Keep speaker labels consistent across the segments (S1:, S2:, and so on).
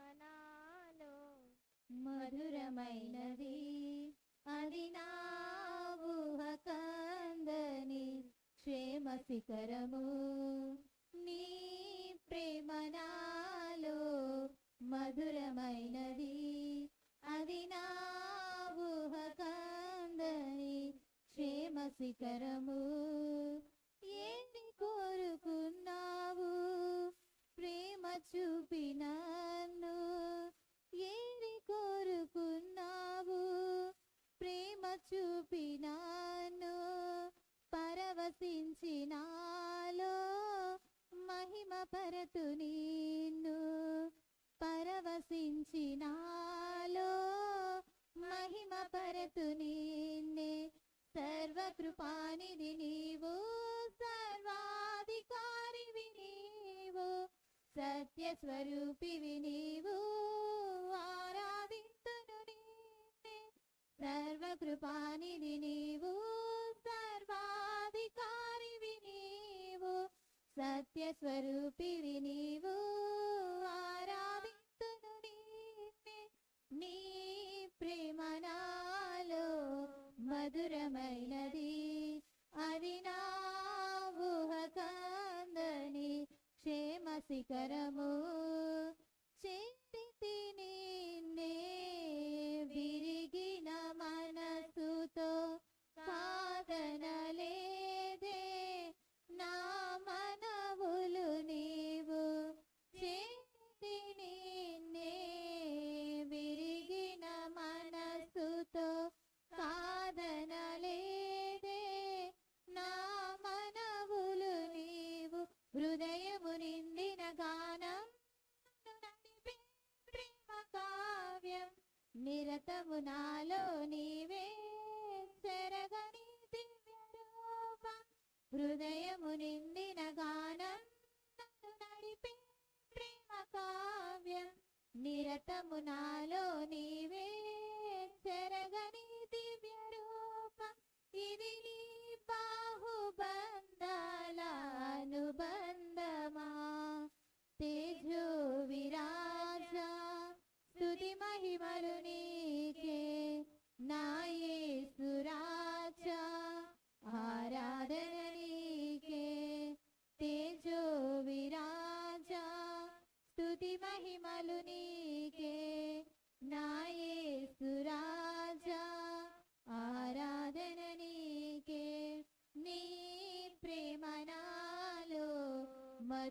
S1: నాలో
S2: మధురమైనది. అది నా ఊహ కందని క్షేమ శిఖరము. నీ ప్రేమ నాలో మధురమైనది. అది నా ఊహ కందని క్షేమ శిఖరము. ఏంటి కోరుకున్నావు? ప్రేమ చూపినాను స్వరూపివి నీవు ఆరాధింతును నిన్నే సర్వకృపానిధి నీవు సర్వాధికారివి నీవు. సత్య స్వరూపివి నీవు ఆరాధింతును నిన్నే నీ ప్రేమ నాలో మధురమైనది అది నా ఊహకందని క్షేమ శిఖర हृदय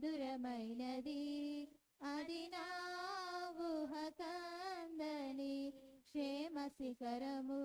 S2: మధురమైనది అది నా ఊహ కందని క్షేమ శిఖరము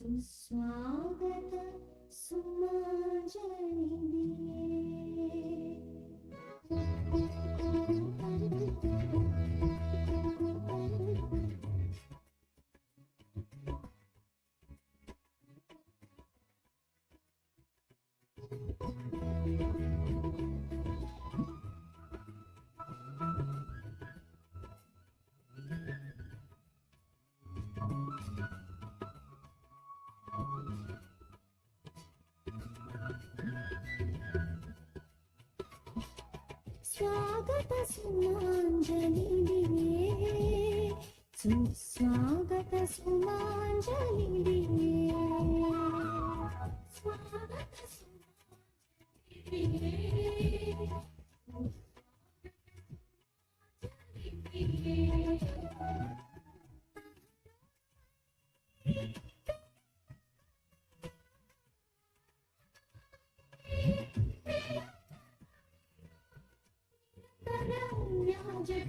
S2: सुस्वागत सुमाजनिदे
S1: స్వాగత సుమాంజలిడివే సుస్వాగత సుమాంజలిడివే స్వాగత సుమాంజలిడివే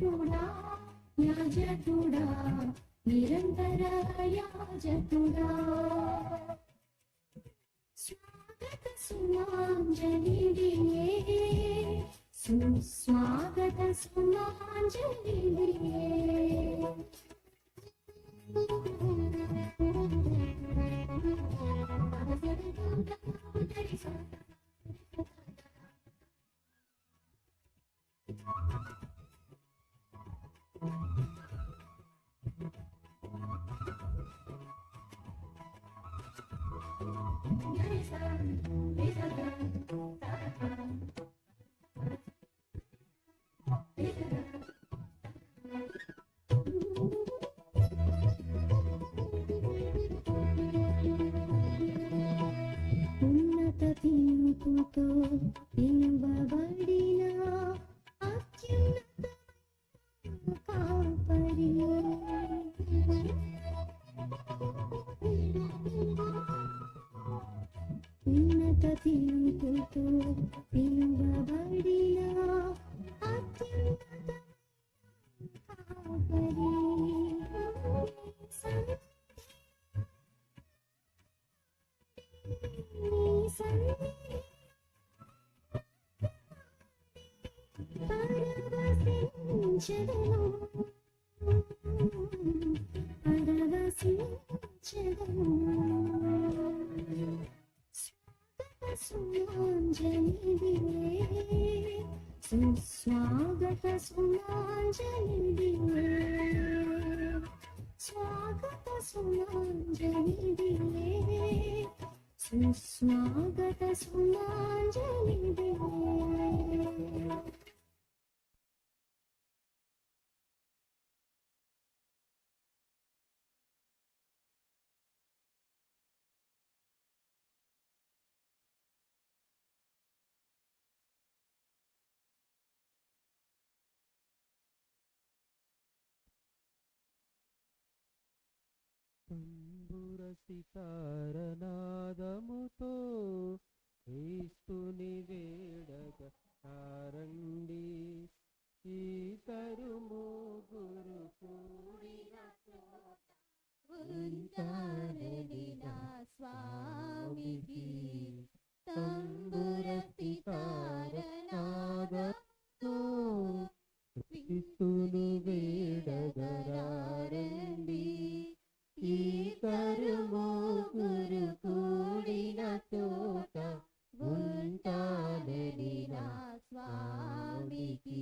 S1: యాజకుడా యాజకుడా నిరంతర యాజకుడా. స్వాగత సుమాంజలి సుస్వాగత Lisa, Lisa, Lisa, పరవశించెదను
S3: తంబుర సితారనాదముతో క్రీస్తుని వేడగ కారండి ఈ తరుము గురు
S2: ఉంటారని నా స్వామికి. తంబుర సితారనాదముతో
S3: క్రీస్తుని వేడగరారండి ఈ తరుము గురు కూడిన చోట
S2: ఉంటానని నా స్వామికి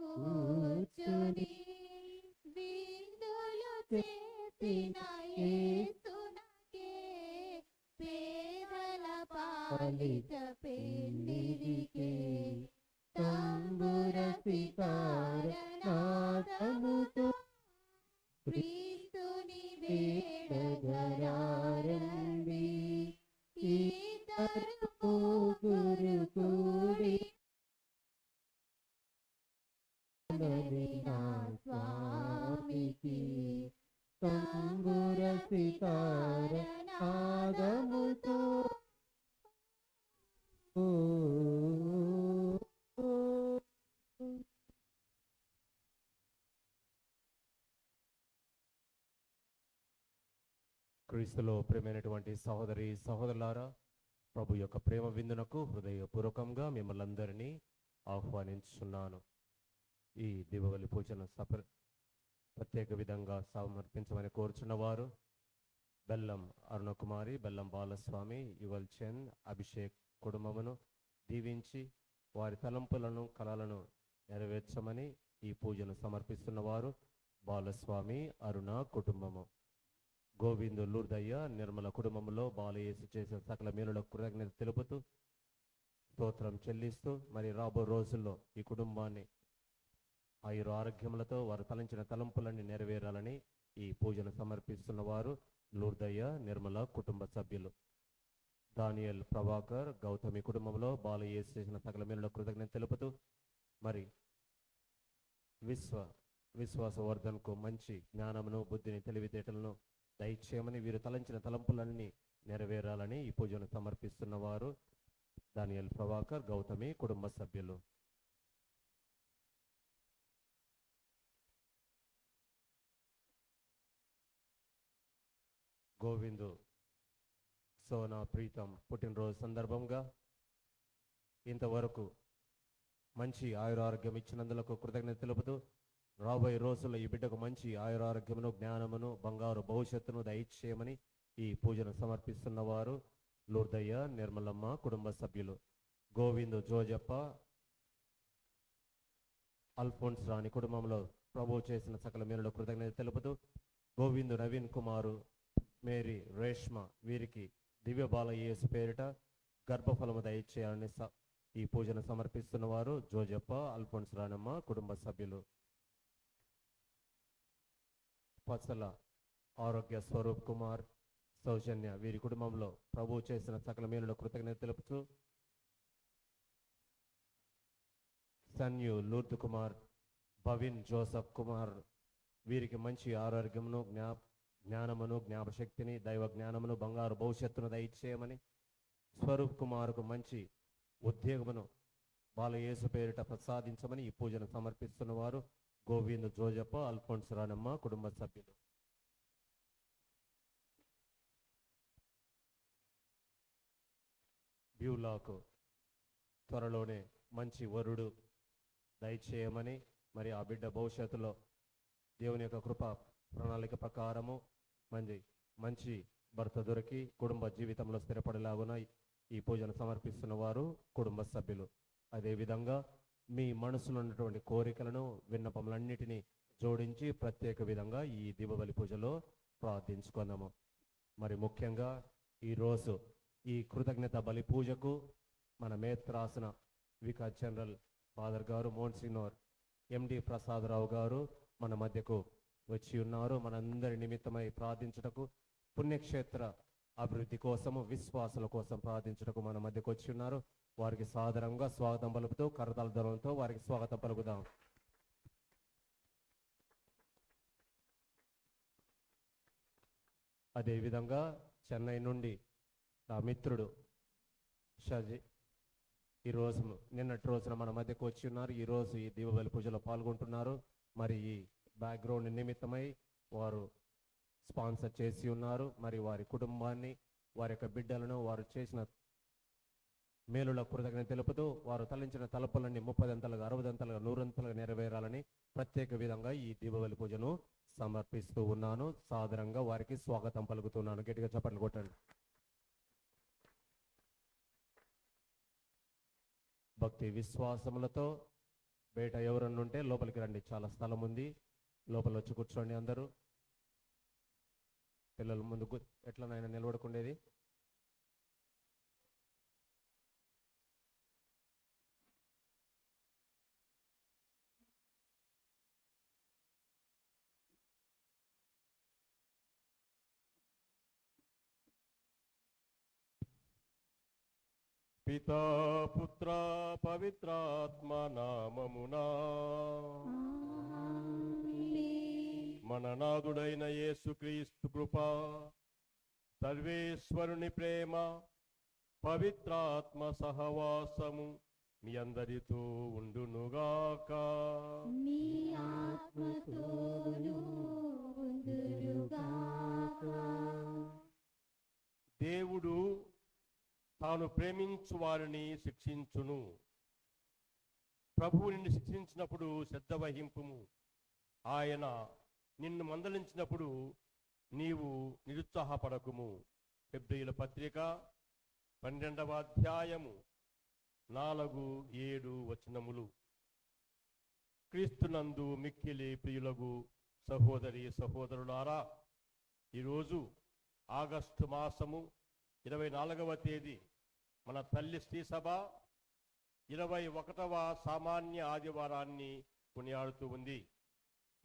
S3: కూర్చొని
S2: విందులు చేసిన యేసునకే పేదల పాలిట
S4: క్రీస్తులో ప్రేమైనటువంటి సహోదరి సహోదరులారా ప్రభు యొక్క ప్రేమ విందునకు హృదయపూర్వకంగా మిమ్మల్ని అందరినీ ఆహ్వానించున్నాను. ఈ దీపావళి పూజను సప ప్రత్యేక విధంగా సమర్పించమని కోరుచున్నవారు బెల్లం అరుణకుమారి బెల్లం బాలస్వామి యువల్ చంద్ అభిషేక్ కుటుంబమును దీవించి వారి తలంపులను కలలను నెరవేర్చమని ఈ పూజను సమర్పిస్తున్నవారు బాలస్వామి అరుణ కుటుంబము. గోవిందు లూర్దయ్య నిర్మల కుటుంబంలో బాలయేసు చేసిన సకల మేలులకు కృతజ్ఞత తెలుపుతూ స్తోత్రం చెల్లిస్తూ మరి రాబో రోజుల్లో ఈ కుటుంబాన్ని ఆయుర ఆరోగ్యములతో వారు తలంచిన తలంపులన్నీ నెరవేరాలని ఈ పూజను సమర్పిస్తున్న వారు లూర్దయ్య నిర్మల కుటుంబ సభ్యులు. దానియల్ ప్రభాకర్ గౌతమి కుటుంబంలో బాలయేసు చేసిన సకల మేలులకు కృతజ్ఞత తెలుపుతూ మరి విశ్వ విశ్వాసవర్ధన్కు మంచి జ్ఞానమును బుద్ధిని తెలివితేటలను దయచేయమని వీరు తలంచిన తలంపులన్నీ నెరవేరాలని ఈ పూజను సమర్పిస్తున్న వారు దానియల్ ప్రభాకర్ గౌతమి కుటుంబ సభ్యులు. గోవిందు సోనా ప్రీతం పుట్టినరోజు సందర్భంగా ఇంతవరకు మంచి ఆయురారోగ్యం ఇచ్చినందులకు కృతజ్ఞత తెలుపుతూ రాబోయే రోజుల్లో ఈ బిడ్డకు మంచి ఆయురారోగ్యమును జ్ఞానమును బంగారు భవిష్యత్తును దయచేయమని ఈ పూజను సమర్పిస్తున్న వారు లూర్దయ్య నిర్మలమ్మ కుటుంబ సభ్యులు గోవిందు జోజప్ప అల్ఫోన్స్ రాణి కుటుంబంలో ప్రభు చేసిన సకల మేలులో కృతజ్ఞత తెలుపుతూ గోవిందు నవీన్ కుమారు మేరీ రేష్మ వీరికి దివ్య బాలయ్యేసు పేరిట గర్భఫలము దయచేయాలని స- ఈ పూజను సమర్పిస్తున్న వారు జోజప్ప అల్ఫోన్స్ రాణమ్మ కుటుంబ సభ్యులు. పసల ఆరోగ్య స్వరూప్ కుమార్ సౌజన్య వీరి కుటుంబంలో ప్రభు చేసిన సకల మేలుల కృతజ్ఞత తెలుపుతూ సన్యు లూర్తు కుమార్ భవిన్ జోసఫ్ కుమార్ వీరికి మంచి ఆరోగ్యమును జ్ఞా జ్ఞానమును జ్ఞాపశక్తిని దైవ జ్ఞానమును బంగారు భవిష్యత్తును దయచేయమని స్వరూప్ కుమార్కు మంచి ఉద్యోగమును బాలయేసు పేరిట ప్రసాదించమని ఈ పూజను సమర్పిస్తున్న వారు గోవింద్ జోజప్ప అల్ఫోన్స్ రానమ్మ కుటుంబ సభ్యులు. బ్యూలాకు త్వరలోనే మంచి వరుడు దయచేయమని మరి ఆ బిడ్డ భవిష్యత్తులో దేవుని యొక్క కృప ప్రణాళిక ప్రకారము మంచి మంచి భర్త దొరికి కుటుంబ జీవితంలో స్థిరపడేలాగున ఈ పూజను సమర్పిస్తున్న వారు కుటుంబ సభ్యులు. అదేవిధంగా మీ మనసులో ఉన్నటువంటి కోరికలను విన్నపములన్నిటినీ జోడించి ప్రత్యేక విధంగా ఈ దీపబలి పూజలో ప్రార్థించుకుందాము. మరి ముఖ్యంగా ఈరోజు ఈ కృతజ్ఞత బలి పూజకు మన మేత్రాసన వికా జనరల్ ఫాదర్ గారు మోన్సినోర్ ఎండి ప్రసాదరావు గారు మన మధ్యకు వచ్చి ఉన్నారు. మనందరి నిమిత్తమై ప్రార్థించుటకు పుణ్యక్షేత్ర అభివృద్ధి కోసము విశ్వాసుల కోసం ప్రార్థించుటకు మన మధ్యకు వచ్చి ఉన్నారు. వారికి సాదరంగా స్వాగతం పలుకుతూ కరతాల ధరలతో వారికి స్వాగతం పలుకుదాం. అదేవిధంగా చెన్నై నుండి నా మిత్రుడు షజీ ఈ రోజు నిన్నటి రోజున మన మధ్యకు వచ్చి ఉన్నారు. ఈ రోజు ఈ దీపావళి పూజలో పాల్గొంటున్నారు. మరి ఈ బ్యాక్గ్రౌండ్ నిమిత్తమై వారు స్పాన్సర్ చేసి ఉన్నారు. మరి వారి కుటుంబాన్ని వారి యొక్క బిడ్డలను వారు చేసిన మేలుల కృతజ్ఞత తెలుపుతూ వారు తలించిన తలపులన్నీ ముప్పదంతలుగా అరవదంతలుగా నూరంతలుగా నెరవేరాలని ప్రత్యేక విధంగా ఈ దీపావళి పూజను సమర్పిస్తూ ఉన్నాను. సాదరంగా వారికి స్వాగతం పలుకుతున్నాను. గట్టిగా చప్పట్లు కొట్టండి. భక్తి విశ్వాసములతో బయట ఎవరన్నా ఉంటే లోపలికి రండి. చాలా స్థలం ఉంది. లోపల వచ్చి కూర్చోండి అందరూ. పిల్లల ముందు ఎట్లనైనా నిలబడుకుండేది.
S5: పితా పుత్ర పవిత్రాత్మ నామమునా. మన నాదుడైన యేసుక్రీస్తు కృప సర్వేశ్వరుని ప్రేమ పవిత్రాత్మ సహవాసము మీ అందరితో ఉండునుగాక.
S2: ఆత్మతోనూ ఉందురుగాక
S5: తాను ప్రేమించు వారిని శిక్షించును. ప్రభువు నిన్ను శిక్షించినప్పుడు శ్రద్ధ వహింపుము. ఆయన నిన్ను మందలించినప్పుడు నీవు నిరుత్సాహపడకుము. ఫిబ్రియుల పత్రిక పన్నెండవ అధ్యాయము నాలుగు ఏడు వచనములు. క్రీస్తునందు మిక్కిలి ప్రియులగు సహోదరి సహోదరులారా ఈరోజు ఆగస్టు మాసము ఇరవై నాలుగవ తేదీ మన తల్లి స్త్రీ సభ. ఇరవై ఒకటవ సామాన్య ఆదివారాన్ని కొనియాడుతూ ఉంది.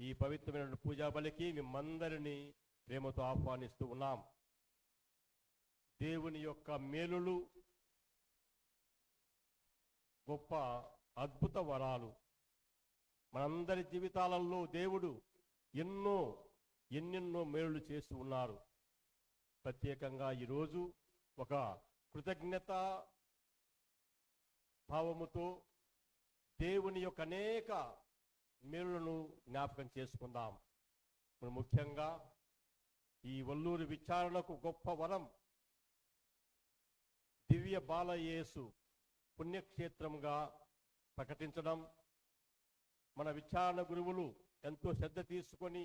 S5: ఈ పవిత్రమైన పూజా బలికి మిమ్మందరినీ ప్రేమతో ఆహ్వానిస్తూ ఉన్నాం. దేవుని యొక్క మేలులు గొప్ప అద్భుత వరాలు. మనందరి జీవితాలలో దేవుడు ఎన్నో ఎన్నెన్నో మేలులు చేస్తూ ఉన్నారు. ప్రత్యేకంగా ఈరోజు ఒక కృతజ్ఞత భావముతో దేవుని యొక్క అనేక మేలులను జ్ఞాపకం చేసుకుందాం. ఇప్పుడు ముఖ్యంగా ఈ వల్లూరు విచారణకు గొప్ప వరం దివ్య బాలయేసు పుణ్యక్షేత్రంగా ప్రకటించడం. మన విచారణ గురువులు ఎంతో శ్రద్ధ తీసుకొని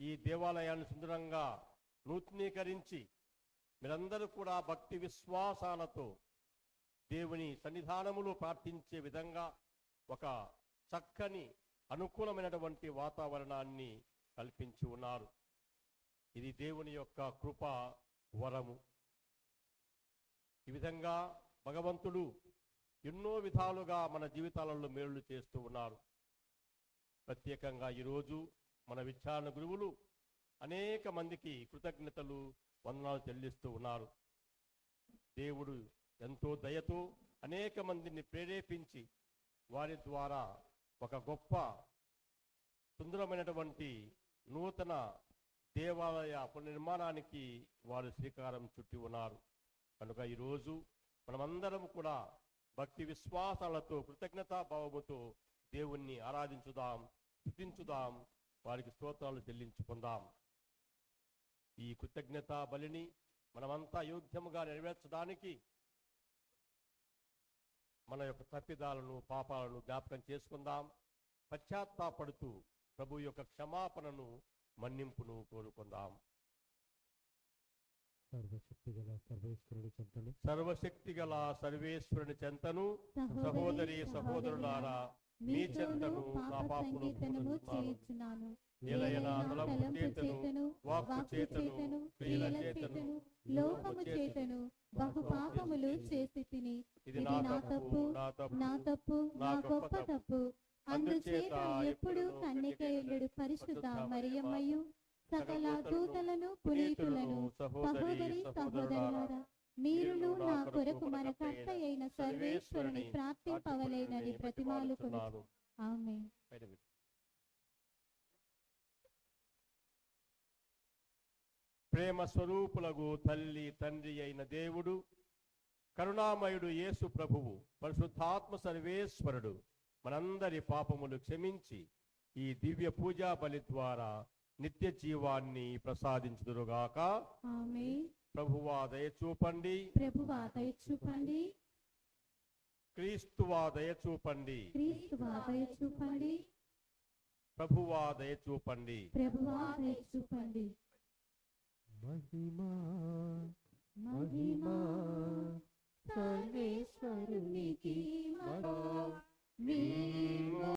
S5: ఈ దేవాలయాన్ని సుందరంగా నూతనీకరించి మీరందరూ కూడా భక్తి విశ్వాసాలతో దేవుని సన్నిధానములు ప్రార్థించే విధంగా ఒక చక్కని అనుకూలమైనటువంటి వాతావరణాన్ని కల్పించి ఉన్నారు. ఇది దేవుని యొక్క కృప వరము. ఈ విధంగా భగవంతుడు ఎన్నో విధాలుగా మన జీవితాలలో మేలు చేస్తూ ఉన్నారు. ప్రత్యేకంగా ఈరోజు మన విచారణ గురువులు అనేక మందికి కృతజ్ఞతలు వందనాలు చెల్లిస్తూ ఉన్నారు. దేవుడు ఎంతో దయతో అనేక మందిని ప్రేరేపించి వారి ద్వారా ఒక గొప్ప సుందరమైనటువంటి నూతన దేవాలయ పునర్నిర్మాణానికి వారు శ్రీకారం చుట్టి ఉన్నారు. కనుక ఈరోజు మనమందరం కూడా భక్తి విశ్వాసాలతో కృతజ్ఞతా భావముతో దేవుణ్ణి ఆరాధించుదాం స్థుతించుదాం వారికి స్తోత్రాలు చెల్లించుకుందాం. ఈ కృతజ్ఞత బలిని మనమంతా యోగ్యముగా నెరవేర్చడానికి మన యొక్క తప్పిదాలను పాపాలను జ్ఞాపకం చేసుకుందాం. పశ్చాత్తాపడుతూ ప్రభు యొక్క క్షమాపణను మన్నింపును కోరుకుందాం.
S4: సర్వశక్తి గల సర్వేశ్వరుడి చెంతను.
S5: సర్వశక్తి గల సర్వేశ్వరుని చెంతను. సహోదరి సహోదరులారా మీ చెంతను నా పాపమును
S2: సంగీతనము
S5: తలంపు
S2: తలంపు
S5: చేతను వాక్కు చేతను క్రియల
S2: క్రియల
S5: చేతను
S2: బహు పాపములు చేసి తిని. ఇది నా తప్పు
S5: నా తప్పు
S2: నా తప్పు నా గొప్ప తప్పు. అందుచేత ఎప్పుడు కన్నికయుడు పరిశుద్ధ మరియమ్మయు సకల దూతలను పునీతులను సహోదరి సహోదరులారా మీరును నా కొరకు మన కర్త అయిన సర్వేశ్వరుని ప్రార్థింపవలేనని ప్రతిమాలుకును ఆమె
S5: ప్రేమ స్వరూపులకు తల్లి తండ్రి అయిన దేవుడు కరుణామయుడు యేసు ప్రభువు పరిశుద్ధాత్మ సర్వేశ్వరుడు. మనందరి పాపములు క్షమించి ఈ దివ్య పూజా బలి ద్వారా నిత్య జీవాన్ని ప్రసాదించుదురుగాక.
S2: ఆమె
S5: ప్రభువా దయచూపండి
S2: ప్రభువా దయచూపండి
S5: క్రీస్తువా దయచూపండి
S2: క్రీస్తువా దయచూపండి
S5: ప్రభువా మహిమా
S2: మహిమా సర్వేశ్వరునికి
S4: మహిమా.